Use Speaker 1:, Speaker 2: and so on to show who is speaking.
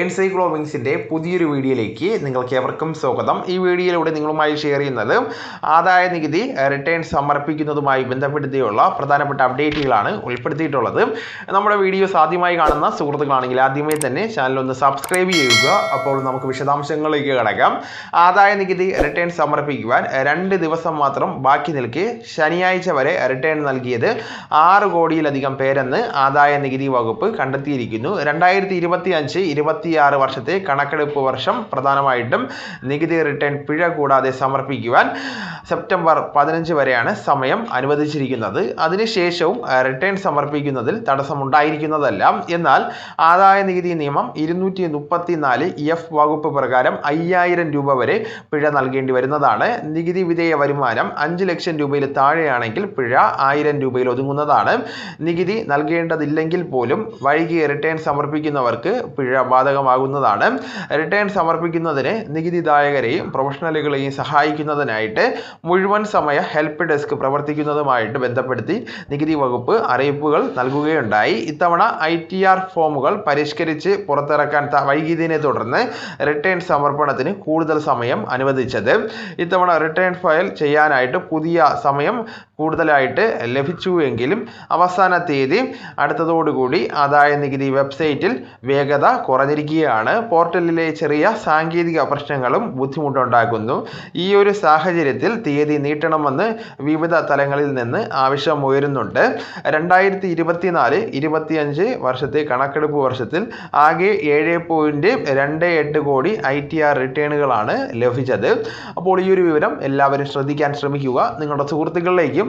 Speaker 1: എൻസൈക്ലോവിങ്സിന്റെ പുതിയൊരു വീഡിയോയിലേക്ക് നിങ്ങൾക്ക് എവർക്കും സ്വാഗതം. ഈ വീഡിയോയിലൂടെ നിങ്ങളുമായി ഷെയർ ചെയ്യുന്നത് ആദായ നികുതി റിട്ടേൺ സമർപ്പിക്കുന്നതുമായി ബന്ധപ്പെടുത്തിയുള്ള പ്രധാനപ്പെട്ട അപ്ഡേറ്റുകളാണ് ഉൾപ്പെടുത്തിയിട്ടുള്ളത്. നമ്മുടെ വീഡിയോസ് ആദ്യമായി കാണുന്ന സുഹൃത്തുക്കളാണെങ്കിൽ ആദ്യമേ തന്നെ ചാനൽ ഒന്ന് സബ്സ്ക്രൈബ് ചെയ്യുക. അപ്പോൾ നമുക്ക് വിശദാംശങ്ങളിലേക്ക് കിടക്കാം. ആദായ നികുതി റിട്ടേൺ സമർപ്പിക്കുവാൻ രണ്ട് ദിവസം മാത്രം ബാക്കി നിൽക്കെ ശനിയാഴ്ച വരെ റിട്ടേൺ നൽകിയത് ആറ് കോടിയിലധികം പേരെന്ന് ആദായ നികുതി വകുപ്പ് കണ്ടെത്തിയിരിക്കുന്നു. രണ്ടായിരത്തി ഇരുപത്തി അഞ്ച് ഇരുപത്തിയാറ് വർഷത്തെ കണക്കെടുപ്പ് വർഷം പ്രധാനമായിട്ടും നികുതി റിട്ടേൺ പിഴ കൂടാതെ സമർപ്പിക്കുവാൻ സെപ്റ്റംബർ പതിനഞ്ച് വരെയാണ് സമയം അനുവദിച്ചിരിക്കുന്നത്. അതിനുശേഷവും റിട്ടേൺ സമർപ്പിക്കുന്നതിൽ തടസ്സമുണ്ടായിരിക്കുന്നതല്ല. എന്നാൽ ആദായ നികുതി നിയമം ഇരുന്നൂറ്റി മുപ്പത്തി നാല് എഫ് വകുപ്പ് പ്രകാരം അയ്യായിരം രൂപ വരെ പിഴ നൽകേണ്ടി വരുന്നതാണ്. നികുതി വിധേയ വരുമാനം അഞ്ച് ലക്ഷം രൂപയിൽ താഴെയാണെങ്കിൽ പിഴ ആയിരം രൂപയിൽ ഒതുങ്ങുന്നതാണ്. നികുതി നൽകേണ്ടതില്ലെങ്കിൽ പോലും വൈകി റിട്ടേൺ സമർപ്പിക്കുന്നവർക്ക് പിഴ ബാധകമാകുന്നതാണ് റിട്ടേൺ സമർപ്പിക്കുന്നതിന് നികുതിദായകരെയും പ്രൊഫഷണലുകളെയും സഹായിക്കുന്നതിനായിട്ട് മുഴുവൻ സമയ ഹെൽപ്പ് ഡെസ്ക് പ്രവർത്തിക്കുന്നതുമായിട്ട് ബന്ധപ്പെടുത്തി നികുതി വകുപ്പ് അറിയിപ്പുകൾ നൽകുകയുണ്ടായി. ഇത്തവണ ഐ ടി ആർ ഫോമുകൾ പരിഷ്കരിച്ച് പുറത്തിറക്കാൻ വൈകിയതിനെ തുടർന്ന് റിട്ടേൺ സമർപ്പണത്തിന് കൂടുതൽ സമയം അനുവദിച്ചത്. ഇത്തവണ റിട്ടേൺ ഫയൽ ചെയ്യാനായിട്ട് പുതിയ സമയം കൂടുതലായിട്ട് ലഭിച്ചു എങ്കിലും അവസാന തീയതി അടുത്തതോടുകൂടി ആദായ നികുതി വെബ്സൈറ്റിൽ വേഗത കുറഞ്ഞിരിക്കുകയാണ്. പോർട്ടലിലെ ചെറിയ സാങ്കേതിക പ്രശ്നങ്ങളും ബുദ്ധിമുട്ടുണ്ടാക്കുന്നു. ഈ ഒരു സാഹചര്യത്തിൽ തീയതി നീട്ടണമെന്ന് വിവിധ തലങ്ങളിൽ നിന്ന് ആവശ്യം ഉയരുന്നുണ്ട് രണ്ടായിരത്തി ഇരുപത്തിനാല് ഇരുപത്തിയഞ്ച് വർഷത്തെ കണക്കെടുപ്പ് വർഷത്തിൽ ആകെ ഏഴ് പോയിന്റ് രണ്ട് എട്ട് കോടി ഐ ടി ആർ റിട്ടേണുകളാണ് ലഭിച്ചത്. അപ്പോൾ ഈ ഒരു വിവരം എല്ലാവരും ശ്രദ്ധിക്കാൻ ശ്രമിക്കുക. നിങ്ങളുടെ സുഹൃത്തുക്കളിലേക്കും